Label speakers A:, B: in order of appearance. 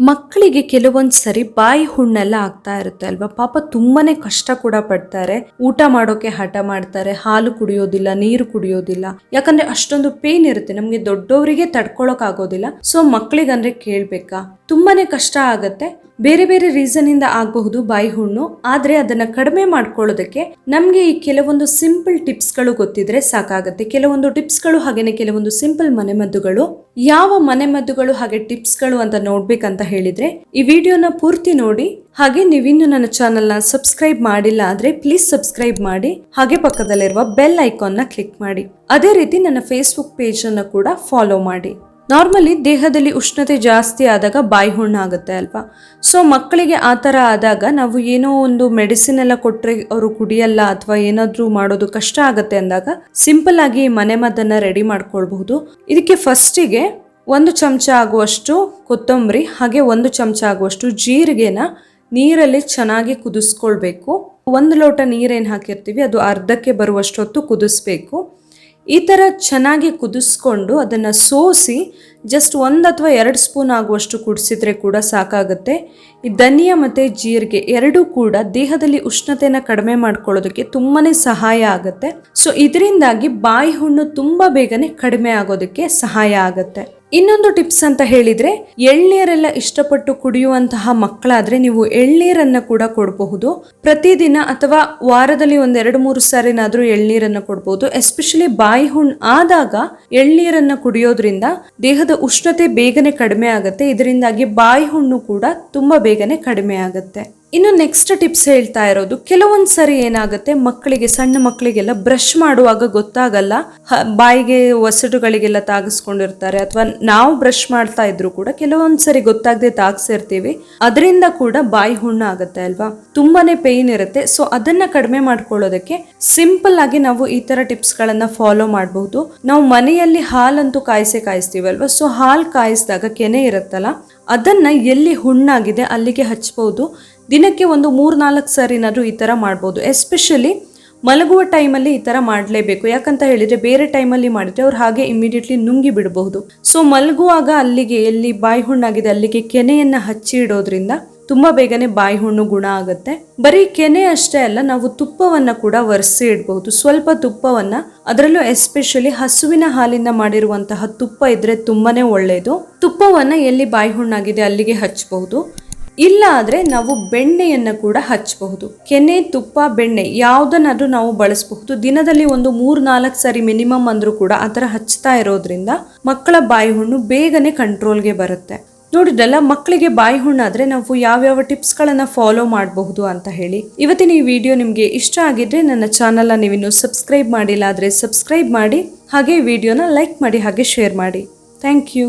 A: ಮಕ್ಕಳಿಗೆ ಕೆಲವೊಂದ್ ಸರಿ ಬಾಯಿ ಹುಣ್ಣೆಲ್ಲ ಆಗ್ತಾ ಇರುತ್ತೆ ಅಲ್ವಾ? ಪಾಪ ತುಂಬಾನೇ ಕಷ್ಟ ಕೂಡ ಪಡ್ತಾರೆ. ಊಟ ಮಾಡೋಕೆ ಹಠ ಮಾಡ್ತಾರೆ, ಹಾಲು ಕುಡಿಯೋದಿಲ್ಲ, ನೀರು ಕುಡಿಯೋದಿಲ್ಲ. ಯಾಕಂದ್ರೆ ಅಷ್ಟೊಂದು ಪೇನ್ ಇರುತ್ತೆ. ನಮ್ಗೆ ದೊಡ್ಡವರಿಗೆ ತಡ್ಕೊಳಕ್ ಆಗೋದಿಲ್ಲ ಸೊ ಮಕ್ಕಳಿಗಂದ್ರೆ ಕೇಳ್ಬೇಕಾ? ತುಂಬಾನೇ ಕಷ್ಟ ಆಗತ್ತೆ. ಬೇರೆ ಬೇರೆ ರೀಸನ್ ಇಂದ ಆಗಬಹುದು ಬಾಯಿ ಹುಣ್ಣು. ಆದ್ರೆ ಅದನ್ನ ಕಡಿಮೆ ಮಾಡ್ಕೊಳ್ಳೋದಕ್ಕೆ ನಮ್ಗೆ ಈ ಕೆಲವೊಂದು ಸಿಂಪಲ್ ಟಿಪ್ಸ್ಗಳು ಗೊತ್ತಿದ್ರೆ ಸಾಕಾಗತ್ತೆ. ಕೆಲವೊಂದು ಟಿಪ್ಸ್ಗಳು ಹಾಗೇನೆ ಕೆಲವೊಂದು ಸಿಂಪಲ್ ಮನೆಮದ್ದುಗಳು ಯಾವ ಮನೆಮದ್ದುಗಳು ಹಾಗೆ ಟಿಪ್ಸ್ಗಳು ಅಂತ ನೋಡ್ಬೇಕಂತ ಹೇಳಿದ್ರೆ ಈ ವಿಡಿಯೋನ ಪೂರ್ತಿ ನೋಡಿ. ಹಾಗೆ ನೀವಿನ್ನು ನನ್ನ ಚಾನೆಲ್ನ ಸಬ್ಸ್ಕ್ರೈಬ್ ಮಾಡಿಲ್ಲ ಆದ್ರೆ ಪ್ಲೀಸ್ ಸಬ್ಸ್ಕ್ರೈಬ್ ಮಾಡಿ. ಹಾಗೆ ಪಕ್ಕದಲ್ಲಿರುವ ಬೆಲ್ ಐಕಾನ್ನ ಕ್ಲಿಕ್ ಮಾಡಿ. ಅದೇ ರೀತಿ ನನ್ನ ಫೇಸ್ಬುಕ್ ಪೇಜ್ ಅನ್ನ ಕೂಡ ಫಾಲೋ ಮಾಡಿ. ನಾರ್ಮಲಿ ದೇಹದಲ್ಲಿ ಉಷ್ಣತೆ ಜಾಸ್ತಿ ಆದಾಗ ಬಾಯಿ ಹುಣ್ಣಾಗುತ್ತೆ ಅಲ್ವಾ? ಸೊ ಮಕ್ಕಳಿಗೆ ಆ ಥರ ಆದಾಗ ನಾವು ಏನೋ ಒಂದು ಮೆಡಿಸಿನ್ ಎಲ್ಲ ಕೊಟ್ಟರೆ ಅವರು ಕುಡಿಯಲ್ಲ ಅಥವಾ ಏನಾದರೂ ಮಾಡೋದು ಕಷ್ಟ ಆಗುತ್ತೆ ಅಂದಾಗ ಸಿಂಪಲ್ ಆಗಿ ಮನೆ ಮನೆಮದ್ದನ್ನು ರೆಡಿ ಮಾಡ್ಕೊಳ್ಬಹುದು. ಇದಕ್ಕೆ ಫಸ್ಟಿಗೆ ಒಂದು ಚಮಚ ಆಗುವಷ್ಟು ಕೊತ್ತಂಬರಿ, ಹಾಗೆ ಒಂದು ಚಮಚ ಆಗುವಷ್ಟು ಜೀರಿಗೆನ ನೀರಲ್ಲಿ ಚೆನ್ನಾಗಿ ಕುದಿಸ್ಕೊಳ್ಬೇಕು. ಒಂದು ಲೋಟ ನೀರೇನು ಹಾಕಿರ್ತೀವಿ, ಅದು ಅರ್ಧಕ್ಕೆ ಬರುವಷ್ಟೊತ್ತು ಕುದಿಸ್ಬೇಕು. ಈ ಥರ ಚೆನ್ನಾಗಿ ಕುದಿಸ್ಕೊಂಡು ಅದನ್ನು ಸೋಸಿ ಜಸ್ಟ್ ಒಂದು ಅಥವಾ ಎರಡು ಸ್ಪೂನ್ ಆಗುವಷ್ಟು ಕುಡಿಸಿದ್ರೆ ಕೂಡ ಸಾಕಾಗುತ್ತೆ. ಈ ಧನಿಯ ಮತ್ತು ಜೀರಿಗೆ ಎರಡೂ ಕೂಡ ದೇಹದಲ್ಲಿ ಉಷ್ಣತೆಯನ್ನು ಕಡಿಮೆ ಮಾಡ್ಕೊಳ್ಳೋದಕ್ಕೆ ತುಂಬಾ ಸಹಾಯ ಆಗುತ್ತೆ. ಸೊ ಇದರಿಂದಾಗಿ ಬಾಯಿ ಹುಣ್ಣು ತುಂಬ ಬೇಗನೆ ಕಡಿಮೆ ಆಗೋದಕ್ಕೆ ಸಹಾಯ ಆಗುತ್ತೆ. ಇನ್ನೊಂದು ಟಿಪ್ಸ್ ಅಂತ ಹೇಳಿದ್ರೆ, ಎಳ್ನೀರೆಲ್ಲ ಇಷ್ಟಪಟ್ಟು ಕುಡಿಯುವಂತಹ ಮಕ್ಕಳಾದ್ರೆ ನೀವು ಎಳ್ನೀರನ್ನ ಕೂಡ ಕೊಡಬಹುದು. ಪ್ರತಿದಿನ ಅಥವಾ ವಾರದಲ್ಲಿ ಒಂದೆರಡು ಮೂರು ಸಾರಿನಾದ್ರೂ ಎಳ್ನೀರನ್ನ ಕೊಡಬಹುದು. ಎಸ್ಪೆಷಲಿ ಬಾಯಿ ಹುಣ್ಣು ಆದಾಗ ಎಳ್ನೀರನ್ನ ಕುಡಿಯೋದ್ರಿಂದ ದೇಹದ ಉಷ್ಣತೆ ಬೇಗನೆ ಕಡಿಮೆ ಆಗುತ್ತೆ. ಇದರಿಂದಾಗಿ ಬಾಯಿ ಹುಣ್ಣು ಕೂಡ ತುಂಬಾ ಬೇಗನೆ ಕಡಿಮೆ ಆಗುತ್ತೆ. ಇನ್ನು ನೆಕ್ಸ್ಟ್ ಟಿಪ್ಸ್ ಹೇಳ್ತಾ ಇರೋದು, ಕೆಲವೊಂದು ಸರಿ ಏನಾಗುತ್ತೆ, ಮಕ್ಕಳಿಗೆ, ಸಣ್ಣ ಮಕ್ಕಳಿಗೆಲ್ಲ ಬ್ರಷ್ ಮಾಡುವಾಗ ಗೊತ್ತಾಗಲ್ಲ ಬಾಯಿಗೆ ಒಸಡುಗಳಿಗೆಲ್ಲ ತಾಗಿಸ್ಕೊಂಡಿರ್ತಾರೆ, ಅಥವಾ ನಾವು ಬ್ರಷ್ ಮಾಡ್ತಾ ಇದ್ರು ಕೂಡ ಕೆಲವೊಂದು ಸರಿ ಗೊತ್ತಾಗದೆ ತಾಗ್ಸಿರ್ತೀವಿ, ಅದರಿಂದ ಕೂಡ ಬಾಯಿ ಹುಣ್ಣು ಆಗುತ್ತೆ ಅಲ್ವಾ? ತುಂಬಾನೇ ಪೇಯ್ನ್ ಇರುತ್ತೆ. ಸೊ ಅದನ್ನ ಕಡಿಮೆ ಮಾಡ್ಕೊಳ್ಳೋದಕ್ಕೆ ಸಿಂಪಲ್ ಆಗಿ ನಾವು ಈ ತರ ಟಿಪ್ಸ್ ಗಳನ್ನ ಫಾಲೋ ಮಾಡಬಹುದು ನಾವು ಮನೆಯಲ್ಲಿ ಹಾಲಂತೂ ಕಾಯಿಸೇ ಕಾಯಿಸ್ತೀವಲ್ವಾ ಸೊ ಹಾಲು ಕಾಯಿಸಿದಾಗ ಕೆನೆ ಇರುತ್ತಲ್ಲ, ಅದನ್ನ ಎಲ್ಲಿ ಹುಣ್ಣಾಗಿದೆ ಅಲ್ಲಿಗೆ ಹಚ್ಬಹುದು ದಿನಕ್ಕೆ ಒಂದು ಮೂರು ನಾಲ್ಕು ಸಾರಿನಾದರೂ ಈ ಥರ ಮಾಡ್ಬೋದು. ಎಸ್ಪೆಷಲಿ ಮಲಗುವ ಟೈಮಲ್ಲಿ ಈ ಥರ ಮಾಡಲೇಬೇಕು. ಯಾಕಂತ ಹೇಳಿದರೆ ಬೇರೆ ಟೈಮಲ್ಲಿ ಮಾಡಿದರೆ ಅವ್ರು ಹಾಗೆ ಇಮಿಡಿಯೇಟ್ಲಿ ನುಂಗಿ ಬಿಡಬಹುದು. ಸೊ ಮಲಗುವಾಗ ಅಲ್ಲಿಗೆ ಎಲ್ಲಿ ಬಾಯಿ ಹುಣ್ಣಾಗಿದೆ ಅಲ್ಲಿಗೆ ಕೆನೆಯನ್ನು ಹಚ್ಚಿ ಇಡೋದ್ರಿಂದ ತುಂಬ ಬೇಗನೆ ಬಾಯಿ ಹುಣ್ಣು ಗುಣ ಆಗುತ್ತೆ. ಬರೀ ಕೆನೆ ಅಷ್ಟೇ ಅಲ್ಲ, ನಾವು ತುಪ್ಪವನ್ನು ಕೂಡ ಒರೆಸಿ ಇಡಬಹುದು. ಸ್ವಲ್ಪ ತುಪ್ಪವನ್ನು, ಅದರಲ್ಲೂ ಎಸ್ಪೆಷಲಿ ಹಸುವಿನ ಹಾಲಿಂದ ಮಾಡಿರುವಂತಹ ತುಪ್ಪ ಇದ್ರೆ ತುಂಬಾನೇ ಒಳ್ಳೆಯದು ತುಪ್ಪವನ್ನು ಎಲ್ಲಿ ಬಾಯಿ ಹುಣ್ಣಾಗಿದೆ ಅಲ್ಲಿಗೆ ಹಚ್ಚಬಹುದು ಇಲ್ಲ ಆದರೆ ನಾವು ಬೆಣ್ಣೆಯನ್ನು ಕೂಡ ಹಚ್ಚಬಹುದು ಕೆನೆ, ತುಪ್ಪ, ಬೆಣ್ಣೆ ಯಾವುದನ್ನಾದರೂ ನಾವು ಬಳಸಬಹುದು. ದಿನದಲ್ಲಿ ಒಂದು ಮೂರ್ ನಾಲ್ಕು ಸಾರಿ ಮಿನಿಮಮ್ ಅಂದರೂ ಕೂಡ ಆ ಥರ ಹಚ್ತಾ ಇರೋದ್ರಿಂದ ಮಕ್ಕಳ ಬಾಯಿ ಹುಣ್ಣು ಬೇಗನೆ ಕಂಟ್ರೋಲ್ಗೆ ಬರುತ್ತೆ. ನೋಡಿದ್ರಲ್ಲ, ಮಕ್ಕಳಿಗೆ ಬಾಯಿ ಹುಣ್ಣಾದರೆ ನಾವು ಯಾವ್ಯಾವ ಟಿಪ್ಸ್ಗಳನ್ನು ಫಾಲೋ ಮಾಡಬಹುದು ಅಂತ ಹೇಳಿ. ಇವತ್ತಿನ ಈ ವಿಡಿಯೋ ನಿಮಗೆ ಇಷ್ಟ ಆಗಿದ್ರೆ ನನ್ನ ಚಾನಲ್ನ ನೀವಿನ್ನು ಸಬ್ಸ್ಕ್ರೈಬ್ ಮಾಡಿಲ್ಲ ಆದರೆ ಸಬ್ಸ್ಕ್ರೈಬ್ ಮಾಡಿ, ಹಾಗೆ ವಿಡಿಯೋನ ಲೈಕ್ ಮಾಡಿ, ಹಾಗೆ ಶೇರ್ ಮಾಡಿ. Thank you.